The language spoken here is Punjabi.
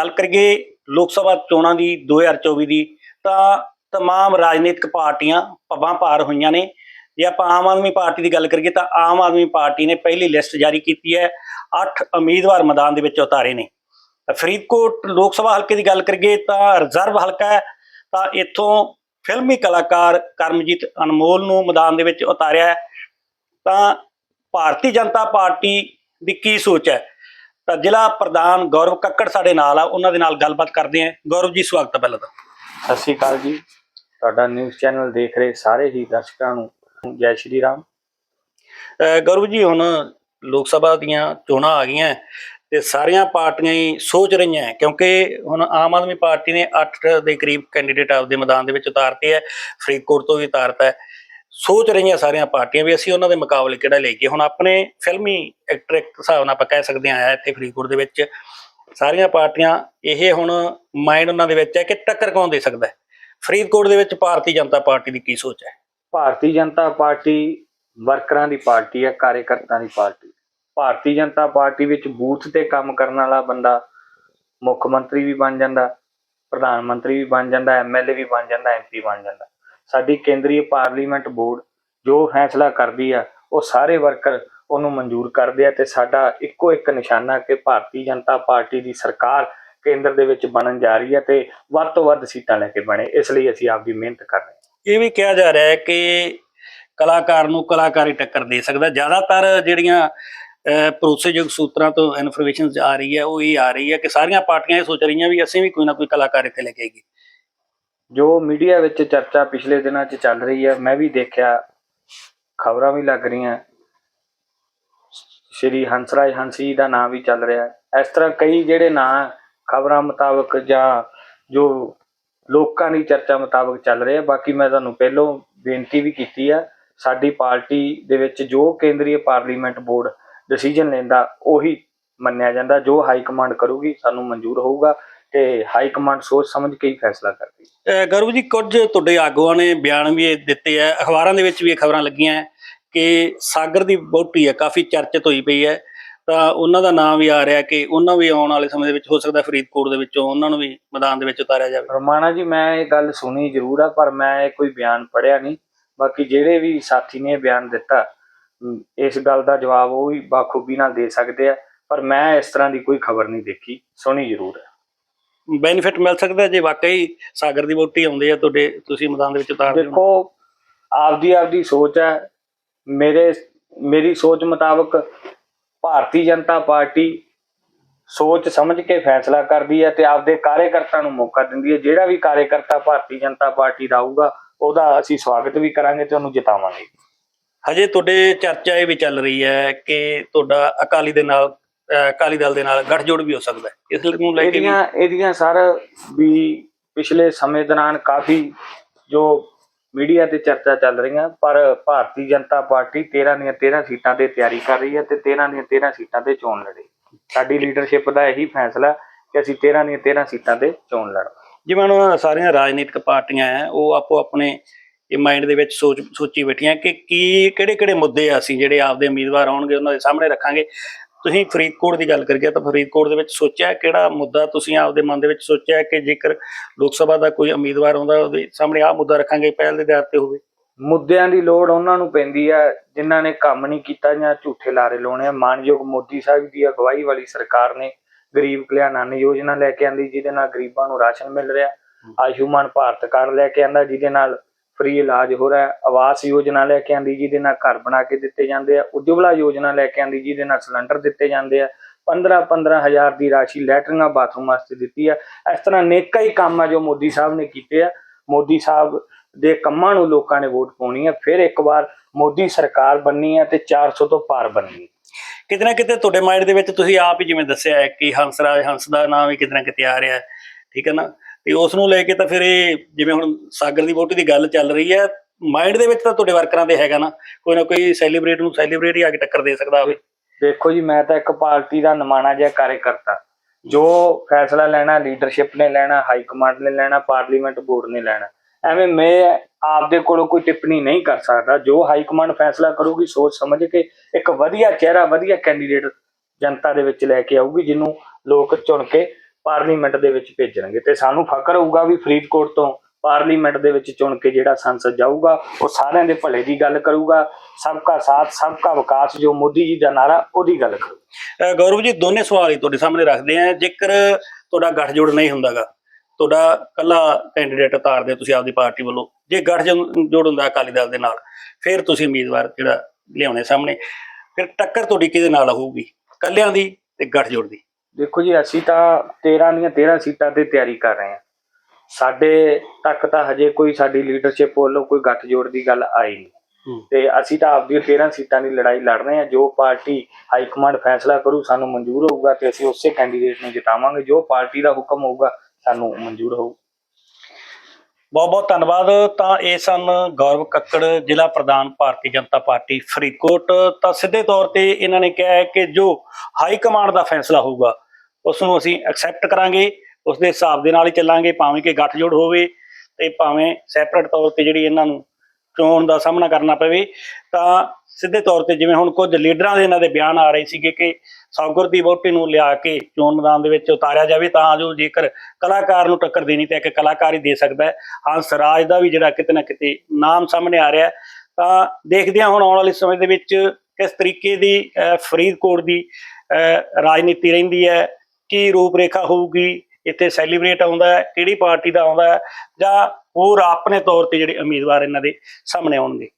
ਗੱਲ ਕਰੀਏ ਲੋਕ ਸਭਾ ਚੋਣਾਂ ਦੀ 2024 ਦੀ ਤਾਂ तमाम ਰਾਜਨੀਤਿਕ ਪਾਰਟੀਆਂ ਪੱਬਾਂ ਭਾਰ ਹੋਈਆਂ ਨੇ ਜੇ ਆਪਾਂ ਆਮ ਆਦਮੀ ਪਾਰਟੀ ਦੀ ਗੱਲ ਕਰੀਏ ਤਾਂ ਆਮ ਆਦਮੀ ਪਾਰਟੀ ਨੇ ਪਹਿਲੀ ਲਿਸਟ ਜਾਰੀ ਕੀਤੀ ਹੈ 8 ਉਮੀਦਵਾਰ ਮੈਦਾਨ ਦੇ ਵਿੱਚ ਉਤਾਰੇ ਨੇ ਤਾਂ ਫਰੀਦਕੋਟ ਲੋਕ ਸਭਾ ਹਲਕੇ ਦੀ ਗੱਲ ਕਰੀਏ ਤਾਂ ਰਿਜ਼ਰਵ ਹਲਕਾ ਹੈ ਤਾਂ ਇੱਥੋਂ ਫਿਲਮੀ ਕਲਾਕਾਰ ਕਰਮਜੀਤ ਅਨਮੋਲ ਨੂੰ ਮੈਦਾਨ ਦੇ ਵਿੱਚ ਉਤਾਰਿਆ ਹੈ ਤਾਂ ਭਾਰਤੀ ਜਨਤਾ ਪਾਰਟੀ ਦੀ ਕੀ ਸੋਚ ਹੈ ਤਾਂ ਜ਼ਿਲ੍ਹਾ ਪ੍ਰਧਾਨ ਗੌਰਵ ਕੱਕੜ ਸਾਡੇ ਨਾਲ ਆ ਉਹਨਾਂ ਦੇ ਨਾਲ ਗੱਲਬਾਤ ਕਰਦੇ ਹਾਂ। ਗੌਰਵ ਜੀ ਸਵਾਗਤ ਹੈ ਪਹਿਲਾਂ ਤਾਂ। ਸਤਿ ਸ਼੍ਰੀ ਅਕਾਲ ਜੀ। ਤੁਹਾਡਾ ਨਿਊਜ਼ ਚੈਨਲ ਦੇਖ ਰਹੇ ਸਾਰੇ ਹੀ ਦਰਸ਼ਕਾਂ ਨੂੰ। ਜੈ ਸ਼੍ਰੀ ਰਾਮ। ਗੌਰਵ ਜੀ ਹੁਣ ਲੋਕ ਸਭਾ ਦੀਆਂ ਚੋਣਾਂ ਆ ਗਈਆਂ ਤੇ ਸਾਰੀਆਂ ਪਾਰਟੀਆਂ ਹੀ ਸੋਚ ਰਹੀਆਂ ਹੈ ਕਿਉਂਕਿ ਹੁਣ ਆਮ ਆਦਮੀ ਪਾਰਟੀ ਨੇ 8 ਦੇ ਕਰੀਬ ਕੈਂਡੀਡੇਟ ਆਪਦੇ ਮੈਦਾਨ ਦੇ ਵਿੱਚ ਉਤਾਰਤੇ ਹੈ ਫਰੀਦਕੋਟ ਤੋਂ ਵੀ ਉਤਾਰਤਾ ਹੈ। ਸੋਚ ਰਹੀਆਂ ਸਾਰੀਆਂ ਪਾਰਟੀਆਂ ਵੀ ਅਸੀਂ ਉਹਨਾਂ ਦੇ ਮੁਕਾਬਲੇ ਕਿਹੜਾ ਲੈ ਕੇ, ਹੁਣ ਆਪਣੇ ਫਿਲਮੀ ਐਕਟਰ ਇੱਕ ਹਿਸਾਬ ਨਾਲ ਆਪਾਂ ਕਹਿ ਸਕਦੇ ਹਾਂ ਇੱਥੇ ਫਰੀਦਕੋਟ ਦੇ ਵਿੱਚ, ਸਾਰੀਆਂ ਪਾਰਟੀਆਂ ਇਹ ਹੁਣ ਮਾਈਂਡ ਉਹਨਾਂ ਦੇ ਵਿੱਚ ਹੈ ਕਿ ਟੱਕਰ ਕੌਣ ਦੇ ਸਕਦਾ ਹੈ? ਫਰੀਦਕੋਟ ਦੇ ਵਿੱਚ ਭਾਰਤੀ ਜਨਤਾ ਪਾਰਟੀ ਦੀ ਕੀ ਸੋਚ ਹੈ? ਭਾਰਤੀ ਜਨਤਾ ਪਾਰਟੀ ਵਰਕਰਾਂ ਦੀ ਪਾਰਟੀ ਹੈ ਕਾਰਜਕਰਤਾਵਾਂ ਦੀ ਪਾਰਟੀ। ਭਾਰਤੀ ਜਨਤਾ ਪਾਰਟੀ ਵਿੱਚ ਬੂਥ ਤੇ ਕੰਮ ਕਰਨ ਵਾਲਾ ਬੰਦਾ ਮੁੱਖ ਮੰਤਰੀ ਵੀ ਬਣ ਜਾਂਦਾ, ਪ੍ਰਧਾਨ ਮੰਤਰੀ ਵੀ ਬਣ ਜਾਂਦਾ ਐਮਐਲਏ ਵੀ ਬਣ ਜਾਂਦਾ ਐਮਪੀ ਬਣ ਜਾਂਦਾ। ਸਾਡੀ ਕੇਂਦਰੀ ਪਾਰਲੀਮੈਂਟ ਬੋਰਡ ਜੋ ਫੈਸਲਾ ਕਰਦੀ ਆ ਉਹ ਸਾਰੇ ਵਰਕਰ ਉਹਨੂੰ ਮਨਜ਼ੂਰ ਕਰਦੇ ਆ ਤੇ ਸਾਡਾ ਇੱਕੋ ਇੱਕ ਨਿਸ਼ਾਨਾ ਕਿ ਭਾਰਤੀ ਜਨਤਾ ਪਾਰਟੀ ਦੀ ਸਰਕਾਰ ਕੇਂਦਰ ਦੇ ਵਿੱਚ ਬਣਨ ਜਾ ਰਹੀ ਹੈ ਤੇ ਵੱਧ ਤੋਂ ਵੱਧ ਸੀਟਾਂ ਲੈ ਕੇ ਬਣੇ। ਇਸ ਲਈ ਅਸੀਂ ਆਪਦੀ ਮਿਹਨਤ ਕਰ ਰਹੇ ਹਾਂ। ਇਹ ਵੀ ਕਿਹਾ ਜਾ ਰਿਹਾ ਹੈ ਕਿ ਕਲਾਕਾਰ ਨੂੰ ਕਲਾਕਾਰੀ ਟੱਕਰ ਦੇ ਸਕਦਾ। ਜ਼ਿਆਦਾਤਰ ਜਿਹੜੀਆਂ ਅਹ, ਭਰੋਸੇਯੋਗ ਸੂਤਰਾਂ ਤੋਂ ਇਨਫੋਰਮੇਸ਼ਨ ਆ ਰਹੀ ਹੈ ਉਹ ਇਹ ਆ ਰਹੀ ਹੈ ਕਿ ਸਾਰੀਆਂ ਪਾਰਟੀਆਂ ਇਹ ਸੋਚ ਰਹੀਆਂ ਵੀ ਅਸੀਂ ਵੀ ਕੋਈ ਨਾ ਕੋਈ ਕਲਾਕਾਰ ਇੱਥੇ ਲੈ ਕੇ ਆਈਏ। ਜੋ ਮੀਡੀਆ ਵਿੱਚ ਚਰਚਾ ਪਿਛਲੇ ਦਿਨਾਂ 'ਚ ਚੱਲ ਰਹੀ ਹੈ, ਮੈਂ ਵੀ ਦੇਖਿਆ, ਖਬਰਾਂ ਵੀ ਲੱਗ ਰਹੀਆਂ। ਸ਼੍ਰੀ ਹੰਸਰਾਜ ਹੰਸੀ ਦਾ ਨਾਮ ਵੀ ਚੱਲ ਰਿਹਾ। ਹੈ ਇਸ ਤਰ੍ਹਾਂ ਕਈ ਜਿਹੜੇ ਨਾਂ, ਖਬਰਾਂ ਮੁਤਾਬਕ ਜਾਂ ਜੋ ਲੋਕਾਂ ਦੀ ਚਰਚਾ ਮੁਤਾਬਕ ਚੱਲ ਰਿਹਾ ਬਾਕੀ ਮੈਂ ਤੁਹਾਨੂੰ ਪਹਿਲਾਂ ਬੇਨਤੀ ਵੀ ਕੀਤੀ ਆ, ਸਾਡੀ ਪਾਰਟੀ ਦੇ ਵਿੱਚ ਜੋ ਕੇਂਦਰੀ ਪਾਰਲੀਮੈਂਟ ਬੋਰਡ ਡਿਸੀਜਨ ਲੈਂਦਾ, ਉਹੀ ਮੰਨਿਆ ਜਾਂਦਾ, ਜੋ ਹਾਈ ਕਮਾਂਡ ਕਰੂਗੀ, ਸਾਨੂੰ ਮਨਜ਼ੂਰ ਹੋਊਗਾ। ਤੇ ਹਾਈ ਕਮਾਂਡ ਸੋਚ ਸਮਝ ਕੇ ਹੀ ਫੈਸਲਾ ਕਰਦੀ ਹੈ। ਗੌਰਵ ਜੀ ਕੁਝ ਤੁਹਾਡੇ ਆਗੂਆਂ ਨੇ ਬਿਆਨ ਵੀ ਦਿੱਤੇ ਆ। ਅਖਬਾਰਾਂ ਦੇ ਵਿੱਚ ਵੀ ਇਹ ਖਬਰਾਂ ਲੱਗੀਆਂ ਕਿ ਸਾਗਰ ਦੀ ਵਹੁਟੀ ਹੈ ਕਾਫੀ ਚਰਚਿਤ ਹੋਈ ਪਈ ਹੈ। ਤਾਂ ਉਹਨਾਂ ਦਾ ਨਾਮ ਵੀ ਆ ਰਿਹਾ ਕਿ ਉਹਨਾਂ ਵੀ ਆਉਣ ਵਾਲੇ ਸਮੇਂ ਦੇ ਵਿੱਚ ਹੋ ਸਕਦਾ ਫਰੀਦਕੋਟ ਦੇ ਵਿੱਚੋਂ ਉਹਨਾਂ ਨੂੰ ਵੀ ਮੈਦਾਨ ਦੇ ਵਿੱਚ ਉਤਾਰਿਆ ਜਾਵੇ। ਰਮਾਣਾ ਜੀ ਮੈਂ ਇਹ ਗੱਲ ਸੁਣੀ ਜ਼ਰੂਰ ਆ ਪਰ ਮੈਂ ਇਹ ਕੋਈ ਬਿਆਨ ਪੜਿਆ ਨਹੀਂ। ਬਾਕੀ ਜਿਹੜੇ ਵੀ ਸਾਥੀ ਨੇ ਬਿਆਨ ਦਿੱਤਾ ਇਸ ਗੱਲ ਦਾ ਜਵਾਬ ਉਹ ਵੀ ਬਾਖੂਬੀ ਨਾਲ ਦੇ ਸਕਦੇ ਆ ਪਰ ਮੈਂ ਇਸ ਤਰ੍ਹਾਂ ਦੀ ਕੋਈ ਖਬਰ ਨਹੀਂ ਦੇਖੀ। ਸੁਣੀ ਜ਼ਰੂਰ ਹੈ ਬੈਨੀਫਿਟ ਮਿਲ ਸਕਦਾ ਜੇ ਵਾਕਈ ਸਾਗਰ ਦੀ ਵਹੁਟੀ ਆਉਂਦੀ ਹੈ ਤੁਹਾਡੇ ਤੁਸੀਂ ਮੈਦਾਨ ਦੇ ਵਿੱਚ ਉਤਾਰਦੇ ਹੋ। ਦੇਖੋ ਆਪਦੀ ਆਪਦੀ ਸੋਚ ਹੈ। ਮੇਰੇ ਮੇਰੀ ਸੋਚ ਮੁਤਾਬਕ ਭਾਰਤੀ ਜਨਤਾ ਪਾਰਟੀ ਸੋਚ ਸਮਝ ਕੇ ਫੈਸਲਾ ਕਰਦੀ ਹੈ ਤੇ ਆਪਦੇ ਕਾਰਜਕਰਤਾ ਨੂੰ ਮੌਕਾ ਦਿੰਦੀ ਹੈ। ਜਿਹੜਾ ਵੀ ਕਾਰਜਕਰਤਾ ਭਾਰਤੀ ਜਨਤਾ ਪਾਰਟੀ ਦਾ ਆਊਗਾ ਉਹਦਾ ਅਸੀਂ ਸਵਾਗਤ ਵੀ ਕਰਾਂਗੇ ਤੇ ਉਹਨੂੰ ਜਿਤਾਵਾਂਗੇ। ਹਜੇ ਤੁਹਾਡੇ ਚਰਚਾ ਇਹ ਵੀ ਚੱਲ ਰਹੀ ਹੈ ਕਿ ਤੁਹਾਡਾ ਅਕਾਲੀ ਦੇ ਨਾਲ ਅਕਾਲੀ ਦਲ ਦੇ ਨਾਲ ਗੱਠਜੋੜ ਵੀ ਹੋ ਸਕਦਾ ਹੈ। ਇਸ ਨੂੰ ਲੈ ਕੇ ਵੀ ਇਹਦੀਆਂ ਇਹਦੀਆਂ ਸਰ ਵੀ ਪਿਛਲੇ ਸਮੇਂ ਦੌਰਾਨ ਕਾਫੀ ਜੋ ਮੀਡੀਆ ਤੇ ਚਰਚਾ ਚੱਲ ਰਹੀਆਂ ਪਰ ਭਾਰਤੀ ਜਨਤਾ ਪਾਰਟੀ 13 ਦੀਆਂ 13 ਸੀਟਾਂ ਤੇ ਤਿਆਰੀ ਕਰ ਰਹੀ ਹੈ ਤੇ 13 ਦੀਆਂ 13 ਸੀਟਾਂ ਤੇ ਚੋਣ ਲੜੇ। ਸਾਡੀ ਲੀਡਰਸ਼ਿਪ ਦਾ ਇਹੀ ਫੈਸਲਾ ਕਿ ਅਸੀਂ 13 ਦੀਆਂ 13 ਸੀਟਾਂ ਤੇ ਚੋਣ ਲੜਾਂਗੇ। ਜਿਵੇਂ ਹੁਣ ਸਾਰੀਆਂ ਰਾਜਨੀਤਿਕ ਪਾਰਟੀਆਂ ਹੈ ਉਹ ਆਪੋ ਆਪਣੇ ਇਹ ਮਾਈਂਡ ਦੇ ਵਿੱਚ ਸੋਚ ਸੋਚੀ ਬੈਠੀਆਂ ਕਿ ਕੀ ਕਿਹੜੇ ਕਿਹੜੇ ਮੁੱਦੇ ਆ ਅਸੀਂ ਜਿਹੜੇ ਆਪਦੇ ਉਮੀਦਵਾਰ ਆਉਣਗੇ ਉਹਨਾਂ ਦੇ ਸਾਹਮਣੇ ਰੱਖਾਂਗੇ। ਤੁਸੀਂ ਫਰੀਦਕੋਟ ਦੀ ਗੱਲ ਕਰੀਏ ਤਾਂ ਫਰੀਦਕੋਟ ਦੇ ਵਿੱਚ ਸੋਚਿਆ ਕਿਹੜਾ ਮੁੱਦਾ ਤੁਸੀਂ ਆਪਦੇ ਮਨ ਦੇ ਵਿੱਚ ਸੋਚਿਆ ਕਿ ਜੇਕਰ ਲੋਕ ਸਭਾ ਦਾ ਕੋਈ ਉਮੀਦਵਾਰ ਆਉਂਦਾ ਉਹਦੇ ਸਾਹਮਣੇ ਆਹ ਮੁੱਦਾ ਰੱਖਾਂਗੇ ਪਹਿਲ ਦੇ ਆਧਾਰ ਤੇ ਹੋਵੇ? ਮੁੱਦਿਆਂ ਦੀ ਲੋੜ ਉਹਨਾਂ ਨੂੰ ਪੈਂਦੀ ਆ ਜਿਨ੍ਹਾਂ ਨੇ ਕੰਮ ਨਹੀਂ ਕੀਤਾ ਜਾਂ ਝੂਠੇ ਲਾਰੇ ਲਾਉਣੇ ਆ। ਮਾਨਯੋਗ ਮੋਦੀ ਸਾਹਿਬ ਦੀ ਅਗਵਾਈ ਵਾਲੀ ਸਰਕਾਰ ਨੇ ਗਰੀਬ ਕਲਿਆਣ ਅੰਨ ਯੋਜਨਾ ਲੈ ਕੇ ਆਂਦੀ ਜਿਹਦੇ ਨਾਲ ਗਰੀਬਾਂ ਨੂੰ ਰਾਸ਼ਨ ਮਿਲ ਰਿਹਾ ਆਯੁਸ਼ਮਾਨ ਭਾਰਤ ਕਾਰਡ ਲੈ ਕੇ ਆਂਦਾ ਜਿਹਦੇ ਨਾਲ ਫ੍ਰੀ ਇਲਾਜ ਹੋ ਰਿਹਾ ਆਵਾਸ ਯੋਜਨਾ ਲੈ ਕੇ ਆਂਦੀ, ਜਿਹਦੇ ਨਾਲ ਘਰ ਬਣਾ ਕੇ ਦਿੱਤੇ ਜਾਂਦੇ ਆ, ਉਜਵਲਾ ਯੋਜਨਾ ਲੈ ਕੇ ਆਂਦੀ, ਜਿਹਦੇ ਨਾਲ ਸਿਲੰਡਰ ਦਿੱਤੇ ਜਾਂਦੇ ਆ 15 15 ਹਜ਼ਾਰ ਦੀ ਰਾਸ਼ੀ ਲੈਟਰਿੰਗਾਂ ਬਾਥਰੂਮ ਵਾਸਤੇ ਦਿੱਤੀ ਆ। ਇਸ ਤਰ੍ਹਾਂ ਨੇਕਾ ਹੀ ਕੰਮ ਆ ਜੋ ਮੋਦੀ ਸਾਹਿਬ ਨੇ ਕੀਤੇ ਆ। ਮੋਦੀ ਸਾਹਿਬ ਦੇ ਕੰਮਾਂ ਨੂੰ ਲੋਕਾਂ ਨੇ ਵੋਟ ਪਾਉਣੀ ਆ, ਫਿਰ ਇੱਕ ਵਾਰ ਮੋਦੀ ਸਰਕਾਰ ਬੰਨੀ ਆ ਤੇ 400 ਤੋਂ ਪਾਰ ਬੰਨੀ ਕਿਤੇ ਨਾ ਕਿਤੇ ਤੁਹਾਡੇ ਮਾਈਂਡ ਦੇ ਵਿੱਚ ਤੁਸੀਂ ਆਪ ਹੀ ਜਿਵੇਂ ਦੱਸਿਆ ਹੈ ਕਿ ਹੰਸਰਾਜ ਹੰਸ ਦਾ ਨਾਮ ਵੀ ਕਿਤੇ ਨਾ ਕਿਤੇ ਆ ਰਿਹਾ ਹੈ, ਠੀਕ ਹੈ ਨਾ? ਤੇ ਉਸ ਨੂੰ ਲੈ ਕੇ ਤਾਂ ਫਿਰ ਇਹ ਜਿਵੇਂ ਹੁਣ ਸਾਗਰ ਦੀ ਵੋਟੀ ਦੀ ਗੱਲ ਚੱਲ ਰਹੀ ਹੈ ਮਾਈਂਡ ਦੇ ਵਿੱਚ ਤਾਂ ਤੁਹਾਡੇ ਵਰਕਰਾਂ ਦੇ ਹੈਗਾ ਨਾ, ਕੋਈ ਨਾ ਕੋਈ ਸੈਲੀਬ੍ਰੇਟ ਨੂੰ ਸੈਲੀਬ੍ਰੇਟ ਹੀ ਆ ਕੇ ਟੱਕਰ ਦੇ ਸਕਦਾ ਹੋਵੇ। ਦੇਖੋ ਜੀ, ਮੈਂ ਤਾਂ ਇੱਕ ਪਾਰਟੀ ਦਾ ਨਮਾਣਾ ਜਿਹਾ ਕਾਰਜਕਰਤਾ। ਜੋ ਫੈਸਲਾ ਲੈਣਾ ਲੀਡਰਸ਼ਿਪ ਨੇ ਲੈਣਾ ਹਾਈ ਕਮਾਂਡ ਨੇ ਲੈਣਾ ਪਾਰਲੀਮੈਂਟ ਬੋਰਡ ਨੇ ਲੈਣਾ, ਐਵੇਂ ਮੈਂ ਆਪਦੇ ਕੋਲੋਂ ਕੋਈ ਟਿੱਪਣੀ ਨਹੀਂ ਕਰ ਸਕਦਾ। ਜੋ ਹਾਈ ਕਮਾਂਡ ਫੈਸਲਾ ਕਰੂਗੀ, ਸੋਚ ਸਮਝ ਕੇ ਇੱਕ ਵਧੀਆ ਚਿਹਰਾ, ਵਧੀਆ ਕੈਂਡੀਡੇਟ ਜਨਤਾ ਦੇ ਵਿੱਚ ਲੈ ਕੇ ਆਊਗੀ, ਜਿਹਨੂੰ ਲੋਕ ਚੁਣ ਕੇ ਪਾਰਲੀਮੈਂਟ ਦੇ ਵਿੱਚ ਭੇਜਣਗੇ। ਤੇ ਸਾਨੂੰ ਫਖਰ ਹੋਊਗਾ ਵੀ ਫਰੀਦਕੋਟ ਤੋਂ ਪਾਰਲੀਮੈਂਟ ਦੇ ਵਿੱਚ ਚੁਣ ਕੇ ਜਿਹੜਾ ਸੰਸਦ ਜਾਊਗਾ, ਉਹ ਸਾਰਿਆਂ ਦੇ ਭਲੇ ਦੀ ਗੱਲ ਕਰੂਗਾ। ਸਬਕਾ ਸਾਥ ਸਭ ਸਬਕਾ ਵਿਕਾਸ, ਜੋ ਮੋਦੀ ਜੀ ਦਾ ਨਾਰਾ, ਉਹਦੀ ਗੱਲ ਕਰੂ ਗੌਰਵ ਜੀ, ਦੋਨੇ ਸਵਾਲ ਹੀ ਤੁਹਾਡੇ ਸਾਹਮਣੇ ਰੱਖਦੇ ਆ ਜੇਕਰ ਤੁਹਾਡਾ ਗੱਠਜੋੜ ਨਹੀਂ ਹੁੰਦਾਗਾ, ਤੁਹਾਡਾ ਕੱਲਾ ਕੈਂਡੀਡੇਟ ਉਤਾਰਦੇ ਹੋ ਤੁਸੀਂ ਆਪਦੀ ਪਾਰਟੀ ਵੱਲੋਂ। ਜੇ ਗੱਠਜੋੜ ਹੁੰਦਾ ਅਕਾਲੀ ਦਲ ਦੇ ਨਾਲ, ਫਿਰ ਤੁਸੀਂ ਉਮੀਦਵਾਰ ਜਿਹੜਾ ਲਿਆਉਣੇ ਸਾਹਮਣੇ। ਫਿਰ ਟੱਕਰ ਤੁਹਾਡੀ ਕਿਹਦੇ ਨਾਲ ਹੋਊਗੀ? ਕੱਲਿਆਂ ਦੀ ਤੇ ਗੱਠਜੋੜ ਦੀ? ਦੇਖੋ ਜੀ ਅਸੀਂ ਤਾਂ 13 ਦੀਆਂ 13 ਸੀਟਾਂ ਤੇ ਤਿਆਰੀ ਕਰ ਰਹੇ ਹਾਂ। ਸਾਡੇ ਤੱਕ ਤਾਂ ਹਜੇ ਕੋਈ ਸਾਡੀ ਲੀਡਰਸ਼ਿਪ ਵੱਲੋਂ ਕੋਈ ਗੱਠਜੋੜ ਦੀ ਗੱਲ ਆਈ ਨਹੀਂ। ਤੇ ਅਸੀਂ ਤਾਂ ਆਪਦੀ 13 ਸੀਟਾਂ ਦੀ ਲੜਾਈ ਲੜ ਰਹੇ ਹਾਂ। ਜੋ ਪਾਰਟੀ ਹਾਈ ਕਮਾਂਡ ਫੈਸਲਾ ਕਰੂ ਸਾਨੂੰ ਮਨਜ਼ੂਰ ਹੋਊਗਾ ਤੇ ਅਸੀਂ ਉਸੇ ਕੈਂਡੀਡੇਟ ਨੂੰ ਜਿਤਾਵਾਂਗੇ। ਜੋ ਪਾਰਟੀ ਦਾ ਹੁਕਮ ਹੋਊਗਾ ਸਾਨੂੰ ਮਨਜ਼ੂਰ ਹੋਊ ਬਹੁਤ ਬਹੁਤ ਧੰਨਵਾਦ। ਤਾਂ ਇਹ ਸਨ ਗੌਰਵ ਕੱਕੜ, ਜ਼ਿਲ੍ਹਾ ਪ੍ਰਧਾਨ ਭਾਰਤੀ ਜਨਤਾ ਪਾਰਟੀ ਫਰੀਦਕੋਟ। ਤਾਂ ਸਿੱਧੇ ਤੌਰ ਤੇ ਇਹਨਾਂ ਨੇ ਕਿਹਾ ਹੈ ਕਿ ਜੋ ਹਾਈ ਕਮਾਂਡ ਦਾ ਫੈਸਲਾ ਹੋਊਗਾ, ਉਸ ਨੂੰ ਅਸੀਂ ਐਕਸੈਪਟ ਕਰਾਂਗੇ, ਉਸ ਦੇ ਹਿਸਾਬ ਦੇ ਨਾਲ ਹੀ ਚੱਲਾਂਗੇ, ਭਾਵੇਂ ਕਿ ਗੱਠਜੋੜ ਹੋਵੇ ਤੇ ਭਾਵੇਂ ਸੈਪਰੇਟ ਤੌਰ ਤੇ ਜਿਹੜੀ ਇਹਨਾਂ ਨੂੰ ਚੋਣ ਦਾ ਸਾਹਮਣਾ ਕਰਨਾ ਪਵੇ, ਤਾਂ ਸਿੱਧੇ ਤੌਰ ਤੇ ਜਿਵੇਂ ਹੁਣ ਕੁਝ ਲੀਡਰਾਂ ਦੇ ਇਹਨਾਂ ਦੇ ਬਿਆਨ ਆ ਰਹੇ ਸੀਗੇ ਕਿ ਸੌਗਰ ਦੀ ਵੋਟੀ ਨੂੰ ਲਿਆ ਕੇ ਚੋਣ ਮੈਦਾਨ ਦੇ ਵਿੱਚ ਉਤਾਰਿਆ ਜਾਵੇ, ਤਾਂ ਜੋ ਜੇਕਰ ਕਲਾਕਾਰ ਨੂੰ ਟੱਕਰ ਦੇਣੀ ਤਾਂ ਇੱਕ ਕਲਾਕਾਰ ਹੀ ਦੇ ਸਕਦਾ ਹੈ। ਹੰਸ ਰਾਜ ਦਾ ਵੀ ਜਿਹੜਾ ਕਿਤੇ ਨਾ ਕਿਤੇ ਨਾਮ ਸਾਹਮਣੇ ਆ ਰਿਹਾ ਤਾਂ ਦੇਖਦੇ ਹਾਂ ਹੁਣ ਆਉਣ ਵਾਲੇ ਸਮੇਂ ਦੇ ਵਿੱਚ ਕਿਸ ਤਰੀਕੇ ਦੀ ਫਰੀਦਕੋਟ ਦੀ ਰਾਜਨੀਤੀ ਰਹਿੰਦੀ ਹੈ, ਕੀ ਰੂਪ ਰੇਖਾ ਹੋਊਗੀ, ਇੱਥੇ ਸੈਲੀਬ੍ਰੇਟ ਆਉਂਦਾ ਹੈ, ਕਿਹੜੀ ਪਾਰਟੀ ਦਾ ਆਉਂਦਾ ਹੈ, ਜਾਂ ਹੋਰ ਆਪਣੇ ਤੌਰ ਤੇ ਜਿਹੜੇ ਉਮੀਦਵਾਰ ਇਹਨਾਂ ਦੇ ਸਾਹਮਣੇ ਆਉਣਗੇ।